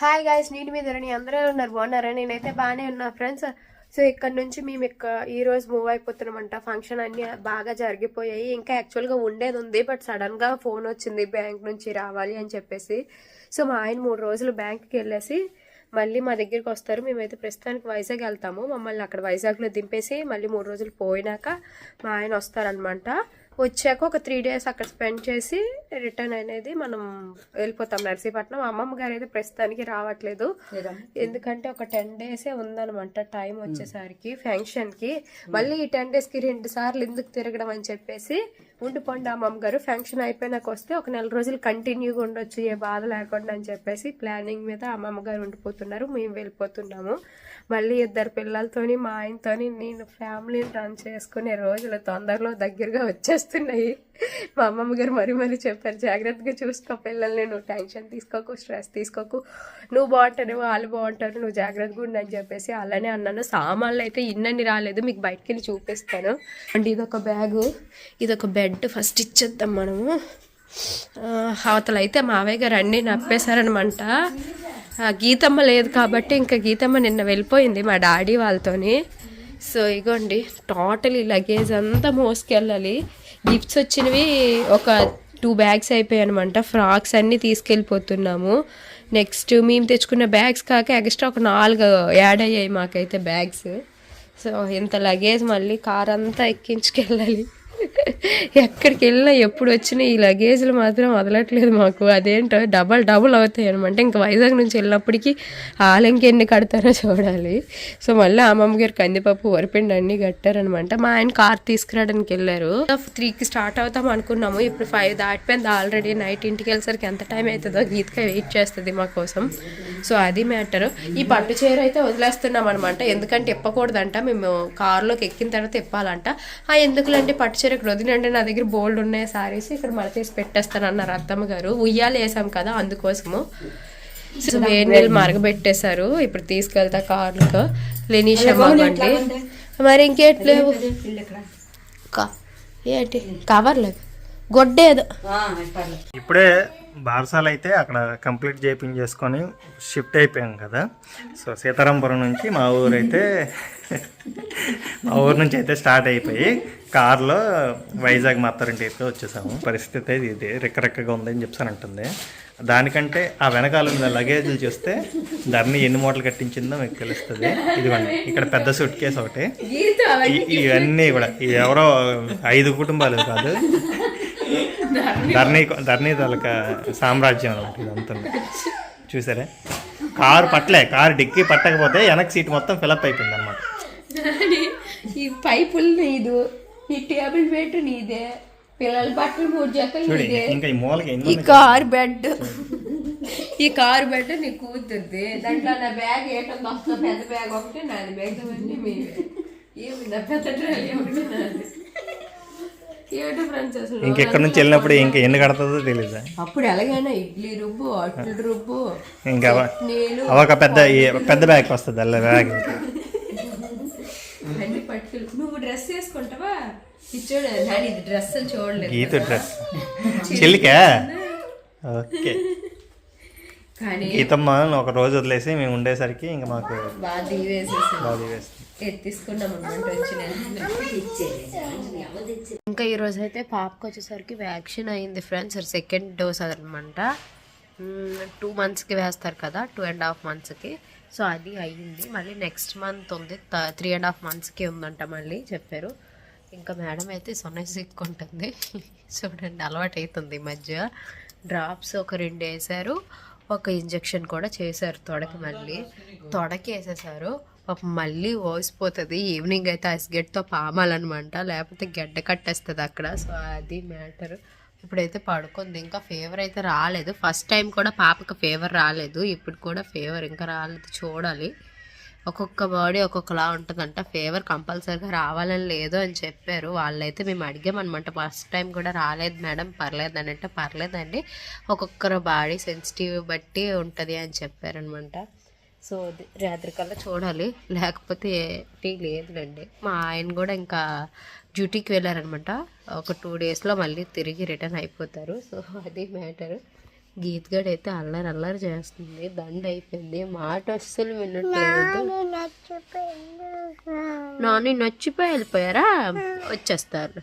Hi guys నీటి మీద రండి అందరూ ఉన్నారు బాగున్నారా? నేనైతే బాగానే ఉన్నా ఫ్రెండ్స్. సో ఇక్కడ నుంచి మేము ఇక్క ఈ రోజు మూవ్ అయిపోతున్నామంట. ఫంక్షన్ అన్నీ బాగా జరిగిపోయాయి. ఇంకా యాక్చువల్గా ఉండేది ఉంది బట్ సడన్గా ఫోన్ వచ్చింది బ్యాంక్ నుంచి రావాలి అని చెప్పేసి. సో మా ఆయన మూడు రోజులు బ్యాంక్కి వెళ్ళేసి మళ్ళీ మా దగ్గరికి వస్తారు. మేమైతే ప్రస్తుతానికి వైజాగ్ వెళ్తాము. మమ్మల్ని అక్కడ వైజాగ్లో దింపేసి మళ్ళీ మూడు రోజులు పోయినాక మా ఆయన వస్తారనమాట. వచ్చాక ఒక త్రీ డేస్ అక్కడ స్పెండ్ చేసి రిటర్న్ అనేది మనం వెళ్ళిపోతాం. నర్సీపట్నం అమ్మమ్మ గారు అయితే ప్రస్తుతానికి రావట్లేదు. ఎందుకంటే ఒక టెన్ డేసే ఉందన్నమాట టైం వచ్చేసరికి ఫంక్షన్కి మళ్ళీ ఈ టెన్ డేస్కి రెండు సార్లు ఎందుకు తిరగడం అని చెప్పేసి ఉండిపోండి అమ్మమ్మ గారు. ఫంక్షన్ అయిపోయినాక వస్తే ఒక నెల రోజులు కంటిన్యూగా ఉండొచ్చు ఏ బాధ లేకుండా అని చెప్పేసి ప్లానింగ్ మీద అమ్మమ్మ గారు ఉండిపోతున్నారు. మేము వెళ్ళిపోతున్నాము. మళ్ళీ ఇద్దరు పిల్లలతోని మా ఆయనతోని నేను ఫ్యామిలీని రన్ చేసుకునే రోజులు తొందరలో దగ్గరగా వచ్చేస్తున్నాయి మా అమ్మమ్మ గారు మరీ మరీ చెప్పారు జాగ్రత్తగా చూసుకో పిల్లల్ని నువ్వు టెన్షన్ తీసుకోకు స్ట్రెస్ తీసుకోకు. నువ్వు బాగుంటావు వాళ్ళు బాగుంటారు నువ్వు జాగ్రత్తగా ఉండని చెప్పేసి అలానే అన్నాను. సామాన్లు అయితే ఇన్నని రాలేదు మీకు బయటికి వెళ్ళి చూపిస్తాను. అండ్ ఇదొక బ్యాగు ఇదొక బెడ్ ఫస్ట్ ఇచ్చేద్దాం మనము. అవతలైతే అవతల అయితే మావయ్య గారు అన్నీ నప్పేశారనమాట. గీతమ్మ లేదు కాబట్టి ఇంకా గీతమ్మ నిన్న వెళ్ళిపోయింది మా డాడీ వాళ్ళతోని. సో ఇగోండి టోటల్ ఈ లగేజ్ అంతా మోసుకెళ్ళాలి. గిఫ్ట్స్ వచ్చినవి ఒక టూ బ్యాగ్స్ అయిపోయాయి అనమాట ఫ్రాక్స్ అన్నీ తీసుకెళ్ళిపోతున్నాము. నెక్స్ట్ మేము తెచ్చుకున్న బ్యాగ్స్ కాక ఎక్స్ట్రా ఒక నాలుగు యాడ్ అయ్యాయి మాకైతే బ్యాగ్స్. సో ఇంత లగేజ్ మళ్ళీ కార్ అంతా ఎక్కించుకెళ్ళాలి. ఎక్కడికి వెళ్ళినా ఎప్పుడు వచ్చినా ఈ లగేజ్లు మాత్రం వదలట్లేదు మాకు. అదేంటో డబల్ డబుల్ అవుతాయి అనమాట ఇంకా వైజాగ్ నుంచి వెళ్ళినప్పటికీ ఆలంకి ఎన్ని కడతారో చూడాలి. సో మళ్ళీ అమ్మమ్మ గారు కందిపప్పు వరిపిండి అన్ని కట్టారనమాట మా ఆయన కార్ తీసుకురావడానికి వెళ్ళారు. త్రీకి స్టార్ట్ అవుతాం అనుకున్నాము. ఇప్పుడు ఫైవ్ దాటిపోయింది. ఆల్రెడీ నైట్ ఇంటికి వెళ్ళేసరికి ఎంత టైం అవుతుందో గీతక వెయిట్ చేస్తుంది మా కోసం. సో అది మ్యాటర్. ఈ పట్టు చీర అయితే వదిలేస్తున్నాం అనమాట ఎందుకంటే ఇప్పకూడదంట మేము కార్లోకి ఎక్కిన తర్వాత ఇప్పాలంట ఆ ఎందుకులంటే పట్టు చీర ఇక్కడ వదినంటే నా దగ్గర బోల్డ్ ఉన్నాయి సారీస్ ఇక్కడ మడతీసి పెట్టేస్తాను అన్నారు అత్తమ్మ గారు. ఉయ్యాలు వేసాం కదా అందుకోసము. సో వేడి నీళ్ళు మరగబెట్టేశారు. ఇప్పుడు తీసుకెళ్తా కార్లకు. లెనీషా మాగండి మరి ఇంకేట్లేవు? ఏంటి? కవర్ లేదు గొడ్డేదో. ఇప్పుడే బారసాల అయితే అక్కడ కంప్లీట్ చేయించేసుకొని షిఫ్ట్ అయిపోయాం కదా. సో సీతారాంపురం నుంచి మా ఊరు అయితే మా ఊరు నుంచి అయితే స్టార్ట్ అయిపోయి కార్లో వైజాగ్ మా అత్తారింటి అయితే వచ్చేసాము. పరిస్థితి అయితే ఇది. రెక్కరెక్కగా ఉందని చెప్పానంటుంది దానికంటే ఆ వెనకాల ఉన్న లగేజ్లు చూస్తే ధరని ఎన్ని మూటలు కట్టించిందో మీకు తెలుస్తుంది. ఇదిగోండి ఇక్కడ పెద్ద సూట్ కేసు ఒకటి. ఇవన్నీ కూడా. ఎవరో ఐదు కుటుంబాలు కాదు. ధర్నీ ధర్నీ తాలూకా సామ్రాజ్యం అనమాట ఇదంతా. చూసారా? కారు పట్టలే కారు డిక్కీ పట్టకపోతే వెనక్ సీట్ మొత్తం ఫిలప్ అయిపోయింది అనమాట ఈ పైపులు నీదు ఈ టేబుల్ బెడ్ నీదే పిల్లల బట్టలు మూడు జతలు ఇంకా ఈ మూలకి ఈ? కార్ బెడ్ ఈ కార్ బెడ్ నీ కూతురుది. దాంట్లో నా బ్యాగ్ ఏటో మొత్తం పెద్ద బ్యాగ్ ఒకటి నాది బ్యాగ్ మీవే ఏమి నా పెద్ద ట్రాలీ ఒకటి నాది. ఇంకెక్కడి నుంచి వెళ్ళినప్పుడు ఇంకా ఎన్ని కడుతుందో తెలీదు? అప్పుడు ఎలాగైనా ఇడ్లీ రుబ్బు అట్లు రుబ్బు ఇంకా అవొక పెద్ద ఈ- పెద్ద బ్యాగ్ వస్తుంది అల్ల బ్యాగ్ అన్ని పట్టుకెళ్ళి. నువ్వు డ్రెస్ వేసుకుంటావా? ఇది చూడ నాని ఇది డ్రెస్ చూడలేదు గీత డ్రెస్. చెల్లికా ఓకే. కానీ గీతమ్మ ఒక రోజు వదిలేసి మేము ఉండేసరికి ఇంకా మాకు బాగా ఎత్తిసుకున్నాం వచ్చిన ఇంకా ఈరోజు అయితే పాపకు వచ్చేసరికి వ్యాక్సిన్ అయింది ఫ్రెండ్స్. సెకండ్ డోస్ అనమాట టూ మంత్స్కి వేస్తారు కదా టూ అండ్ హాఫ్ మంత్స్కి. సో అది అయ్యింది. మళ్ళీ నెక్స్ట్ మంత్ ఉంది త్రీ అండ్ హాఫ్ మంత్స్కి ఉందంట మళ్ళీ చెప్పారు. ఇంకా మేడం అయితే సొన్న సిక్కుంటుంది చూడండి అలవాటు అవుతుంది మధ్య. డ్రాప్స్ ఒక రెండు వేశారు ఒక ఇంజెక్షన్ కూడా చేశారు తొడకి మళ్ళీ. తొడకి వేసేసారు. పాపం మళ్ళీ ఓసిపోతుంది ఈవినింగ్ అయితే ఐస్గెట్తో పామాలన్నమాట లేకపోతే గడ్డ కట్టేస్తుంది అక్కడ. సో అది మ్యాటర్ ఇప్పుడైతే పడుకుంది. ఇంకా ఫీవర్ అయితే రాలేదు. ఫస్ట్ టైం కూడా పాపకి ఫీవర్ రాలేదు. ఇప్పుడు కూడా ఫీవర్ ఇంకా రాలేదు. చూడాలి. ఒక్కొక్క బాడీ ఒక్కొక్కలా ఉంటుందంట. ఫీవర్ కంపల్సరీగా రావాలని లేదు అని చెప్పారు. వాళ్ళైతే మేము అడిగామన్నమాట ఫస్ట్ టైం కూడా రాలేదు మేడం. పర్లేదు అని అంటే పర్లేదండి. ఒక్కొక్కరు బాడీ సెన్సిటివ్ బట్టి ఉంటుంది అని చెప్పారనమాట. సో రాత్రికల్లా చూడాలి. లేకపోతే టీ లేదులేండి. మా ఆయన కూడా ఇంకా డ్యూటీకి వెళ్ళారనమాట. ఒక టూ డేస్లో మళ్ళీ తిరిగి రిటర్న్ అయిపోతారు. సో అది మ్యాటరు. గీత్ గడ్ అయితే అల్లరి అల్లరి చేస్తుంది. దండ అయిపోయింది. మాట అస్సలు వినట్లేదు. నాని నచ్చిపోయి వెళ్ళిపోయారా? వచ్చేస్తారు.